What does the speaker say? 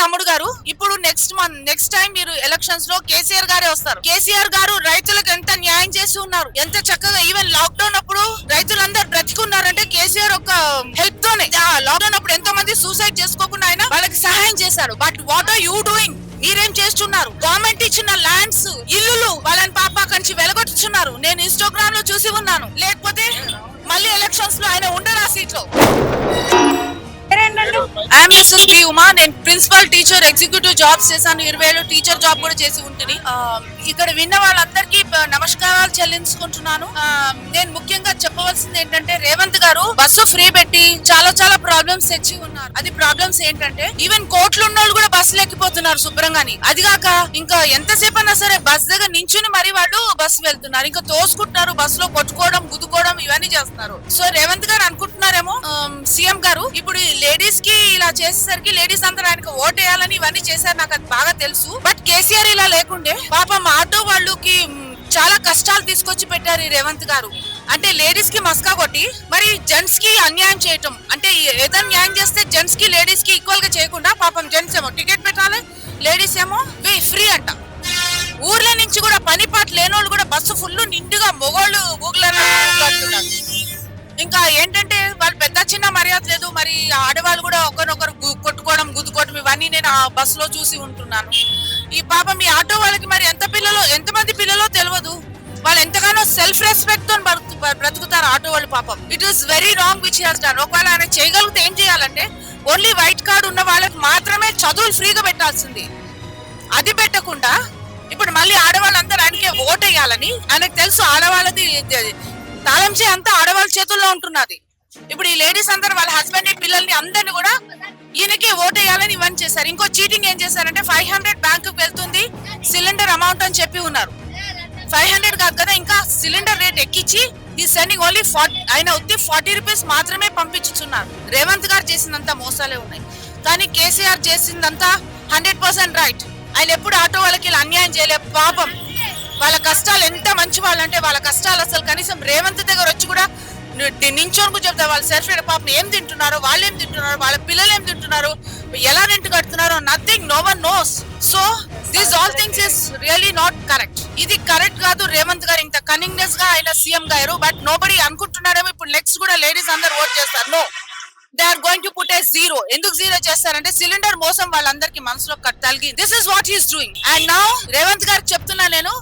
తమ్ముడు గారు ఇప్పుడు నెక్స్ట్ మంత్ నెక్స్ట్ టైం మీరు ఎలక్షన్స్లో కేసీఆర్ గారే వస్తారు. కేసీఆర్ గారు రైతులకు ఎంత న్యాయం చేసి ఉన్నారు ఎంత చక్కగా ఈవెన్ లాక్డౌన్ అప్పుడు రైతులందరూ బ్రతికున్నారంటే కేసీఆర్ ఒక హెల్ప్ తోనే. లాక్డౌన్ అప్పుడు ఎంతో మంది సూసైడ్ చేసుకోకుండా ఆయన వాళ్ళకి సహాయం చేశారు. But what are you doing మీరేం చేస్తున్నారు? గవర్నమెంట్ ఇచ్చిన ల్యాండ్స్ ఇల్లులు వాళ్ళని పాప కంచి వెలగొట్టుచున్నారు. నేను ఇన్స్టాగ్రామ్లో చూసి ఉన్నాను. లేకపోతే మళ్ళీ ఎలక్షన్స్లో ఆయన ఉండరు ఆ సీట్లో ఐఎమ్ ఎస్ఎస్ బి ఉమా నేను ప్రిన్సిపల్ టీచర్ ఎగ్జిక్యూటివ్ జాబ్స్ చేశాను. ఇరవై ఏళ్ళు టీచర్ జాబ్ కూడా చేసి ఉంటుంది ఆ, ఇక్కడ విన్న వాళ్ళందరికీ నమస్కారాలు చెల్లించుకుంటున్నాను. నేను ముఖ్యంగా చెప్పవలసింది ఏంటంటే రేవంత్ గారు బస్సు ఫ్రీ పెట్టి చాలా చాలా ప్రాబ్లమ్స్ తెచ్చి ఉన్నారు. అది ప్రాబ్లమ్స్ ఏంటంటే ఈవెన్ కోట్లు ఉన్న వాళ్ళు కూడా బస్సులు ఎక్కిపోతున్నారు శుభ్రంగాని. అది కాక ఇంకా ఎంతసేపు అన్నా సరే బస్ దగ్గర నించుని మరి వాళ్ళు బస్సు వెళ్తున్నారు. ఇంకా తోసుకుంటున్నారు బస్సులో కొట్టుకోవడం ఇవన్నీ చేస్తున్నారు. సో రేవంత్ గారు అనుకుంటున్నారేమో సీఎం గారు ఇప్పుడు లేడీస్కి ఇలా చేసేసరికి లేడీస్ అందరూ ఆయనకు ఓట్ వేయాలని ఇవన్నీ చేశారు నాకు అది బాగా తెలుసు. బట్ కేసీఆర్ ఇలా లేకుండే పాపం ఆటో వాళ్ళకి చాలా కష్టాలు తీసుకొచ్చి పెట్టారు ఈ రేవంత్ గారు. అంటే లేడీస్కి మస్కా కొట్టి మరి జెంట్స్కి అన్యాయం చేయటం అంటే ఏదైనా న్యాయం చేస్తే జెంట్స్కి లేడీస్కి ఈక్వల్గా చేయకుండా పాపం జెంట్స్ ఏమో టికెట్ పెట్టాలి లేడీస్ ఏమో ఫ్రీ అంట. ఊర్ల నుంచి కూడా పని పాట లేనోళ్ళు కూడా బస్సు ఫుల్ నిండుగా మొగోళ్ళు ఊగులరా? ఇంకా ఏంటంటే వాళ్ళు పెద్ద చిన్న మర్యాద లేదు. మరి ఆడవాళ్ళు కూడా ఒకరినొకరు కొట్టుకోవడం గుద్దుకోవడం ఇవన్నీ నేను ఆ బస్సులో చూసి ఉంటున్నాను. ఈ పాపం ఈ ఆటో వాళ్ళకి మరి ఎంత పిల్లలో ఎంతమంది పిల్లలో తెలియదు వాళ్ళు ఎంతగానో సెల్ఫ్ రెస్పెక్ట్తో బ్రతుకు- బ్రతుకుతారు ఆటో వాళ్ళు పాపం. It is very wrong which has done ఒకవేళ ఆయన చేయగలిగితే ఏం చేయాలంటే ఓన్లీ వైట్ కార్డు ఉన్న వాళ్ళకి మాత్రమే చదువులు ఫ్రీగా పెట్టాల్సింది. అది పెట్టకుండా ఇప్పుడు మళ్ళీ ఆడవాళ్ళందరూ ఆయనకే ఓట్ వేయాలని ఆయనకు తెలుసు ఆడవాళ్ళది తాళం చేయి అంతా ఆడవాళ్ళ చేతుల్లో ఉంటున్నది. ఇప్పుడు ఈ లేడీస్ అందరూ వాళ్ళ హస్బెండ్ పిల్లల్ని అందరిని కూడా ఈయనకి ఓట్ ఇవన్నీ చేశారు. ఇంకో చీటింగ్ ఏం చేశారంటే ఫైవ్ హండ్రెడ్ బ్యాంకు వెళ్తుంది సిలిండర్ అమౌంట్ అని చెప్పి ఉన్నారు. ఫైవ్ హండ్రెడ్ కాదు కదా ఇంకా సిలిండర్ రేట్ ఎక్కించి ఈ సెండింగ్ ఓన్లీ ఫార్టీ ఆయన వచ్చి ఫార్టీ రూపీస్ మాత్రమే పంపించుతున్నారు రేవంత్ గారు చేసినంత మోసాలే ఉన్నాయి. కానీ కేసీఆర్ చేసిందంతా హండ్రెడ్ పర్సెంట్ రైట్ ఆయన ఎప్పుడు ఆటో వాళ్ళకి వాళ్ళ కష్టాలు ఎంత మంచి వాళ్ళు అంటే వాళ్ళ కష్టాలు అసలు కనీసం రేవంత్ దగ్గర వచ్చి కూడా ని- నించోని కూడా చెప్తారు వాళ్ళ సెల్ఫ్ పాపను ఏం తింటున్నారు వాళ్ళు ఏం తింటున్నారు వాళ్ళ పిల్లలు ఏం తింటున్నారు ఎలా రెంట్ కడుతున్నారు nothing no one knows so this all things is really not correct ఇది కరెక్ట్ కాదు రేవంత్ గారు ఇంత కనింగ్నెస్గా ఆయన సీఎం గారు బట్ నోబడి అనుకుంటున్నారేమో ఇప్పుడు నెక్స్ట్ కూడా లేడీస్ అందరు ఓట్ చేస్తారు. No they are going to put a zero ఎందుకు జీరో చేస్తారంటే సిలిండర్ మోసం వాళ్ళందరికీ మనసులో కట్ తలిగి this is what he's doing and now Revanth గారికి చెప్తున్నా నేను